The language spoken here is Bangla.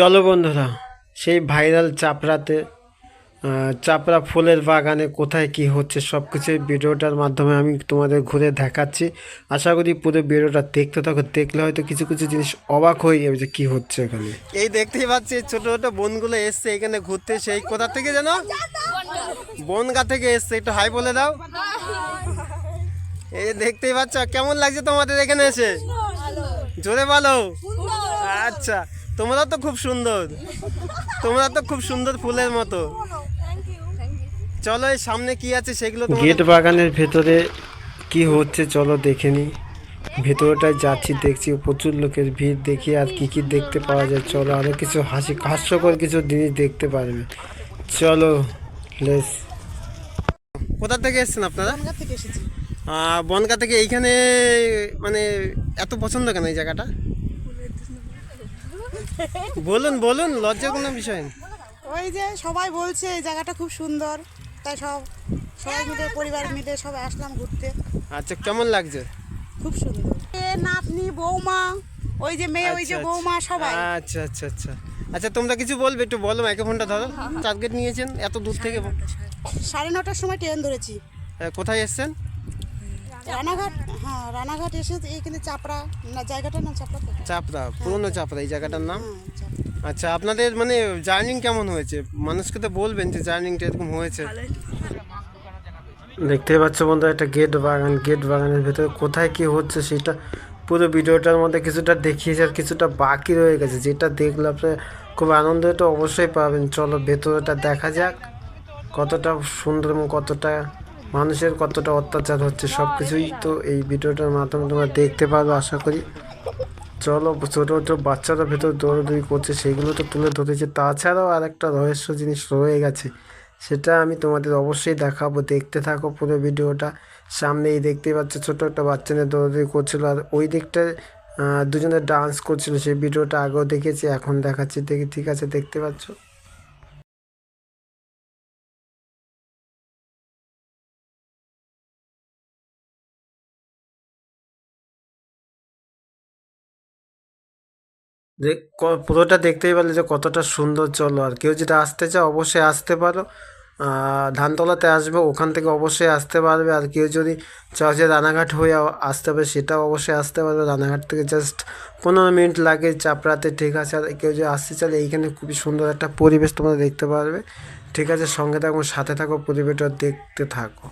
চলো বন্ধুরা, সেই ভাইরাল চাপড়াতে চাপড়া ফুলের বাগানে কোথায় কি হচ্ছে সব কিছু ভিডিওটার মাধ্যমে আমি তোমাদের ঘুরে দেখাচ্ছি। আশা করি পুরো ভিডিওটা দেখতে থাকো, দেখলে হয়তো কিছু কিছু জিনিস অবাক হয়ে যাবে যে কী হচ্ছে এখানে। এই দেখতেই পাচ্ছি ছোট ছোট বোনগুলো এসছে এখানে ঘুরতে, সেই কোথা থেকে যেন? বনগা থেকে এসছে, একটু হাই বলে দাও। এই দেখতেই পাচ্ছ, কেমন লাগছে তোমাদের এখানে এসে? জোরে বলো। আচ্ছা। তোমরা তো খুব সুন্দর। তোমরা তো খুব সুন্দর ফুলের মতো। চলো এই সামনে কি আছে সেগুলো গেট বাগানের ভেতরে কি হচ্ছে চলো দেখে নি। ভেতরটায় যাচ্ছি দেখছি প্রচুর লোকের ভিড় দেখি আর কি কি দেখতে পাওয়া যায়। চলো আরও কিছু হাসি হাস্যকর কিছু জিনিস দেখতে পারবে। চলো লেস। কোথা থেকে এসেছেন আপনারা? বনগাঁ থেকে এসেছি। আহ, বনগা থেকে এইখানে মানে এত পছন্দ কেন এই জায়গাটা? বলুন বলুন লজ্জা কোনো বিষয়। ওই যে সবাই বলছে এই জায়গাটা খুব সুন্দর। তাই সব সবাই মিলে পরিবার মিলে সব আসলাম ঘুরতে। আচ্ছা কেমন লাগছে? খুব সুন্দর। এ নাতনি বৌমা ওই যে মেয়ে ওই যে আচ্ছা, বৌমা সবাই। আচ্ছা আচ্ছা আচ্ছা। আচ্ছা তোমরা কিছু বলবে একটু বলো মাইক্রোফোনটা ধরো। টার্গেট নিয়েছেন এত দূর থেকে সাড়ে নটার সময় ট্রেন ধরেছি। কোথায় এসছেন? রানাঘাট হ্যাঁ রানাঘাট এসে এখানে চাপড়া না জায়গাটার নাম চাপড়া চাপড়া পুরনো চাপড়া এই জায়গাটার নাম? হ্যাঁ আচ্ছা আপনাদের মানে জার্নিং কেমন হয়েছে? মানুষকে তো বলবেন যে জার্নিংটা এরকম হয়েছে। দেখতে পাচ্ছ বন্ধু একটা গেট বাগান গেট বাগানের ভেতরে কোথায় কি হচ্ছে সেটা পুরো ভিডিওটার মধ্যে কিছুটা দেখিয়েছে আর কিছুটা বাকি রয়ে গেছে। যেটা দেখলে আপনি খুব আনন্দ তো অবশ্যই পাবেন। চলো ভেতরটা দেখা যাক কতটা সুন্দর এবং কতটা মানুষের কতটা অত্যাচার হচ্ছে সব কিছুই তো এই ভিডিওটার মাধ্যমে তোমরা দেখতে পারবে, আশা করি। চলো, ছোটো ছোটো বাচ্চারা ভেতর দৌড়াদৌড়ি করছে, সেগুলো তো তুলে ধরেছে। তাছাড়াও আর একটা রহস্য জিনিস রয়ে গেছে, সেটা আমি তোমাদের অবশ্যই দেখাবো। দেখতে থাকো পুরো ভিডিওটা, সামনেই দেখতেই পাচ্ছ ছোটো একটা বাচ্চা নিয়ে দৌড়াদৌড়ি করছিল, আর ওই দিকটায় দুজনে ডান্স করছিল, সেই ভিডিওটা আগেও দেখেছি, এখন দেখাচ্ছি। দেখি ঠিক আছে, দেখতে পাচ্ছ? যে পুরোটা দেখতেই পারলে যে কতটা সুন্দর চলো আর। কেউ যদি আসতে চাও অবশ্যই আসতে পারো। ধানতলাতে আসবে, ওখান থেকে অবশ্যই আসতে পারবে। আর কেউ যদি চাও যে রানাঘাট হয়ে আসতে হবে সেটাও অবশ্যই আসতে পারবে। রানাঘাট থেকে জাস্ট পনেরো মিনিট লাগে চাপড়াতে, ঠিক আছে? আর কেউ যদি আসতে চাইলে এইখানে খুবই সুন্দর একটা পরিবেশ তোমরা দেখতে পারবে। ঠিক আছে? সঙ্গে থাকো, সাথে থাকো, পরিবেশটা দেখতে থাকো।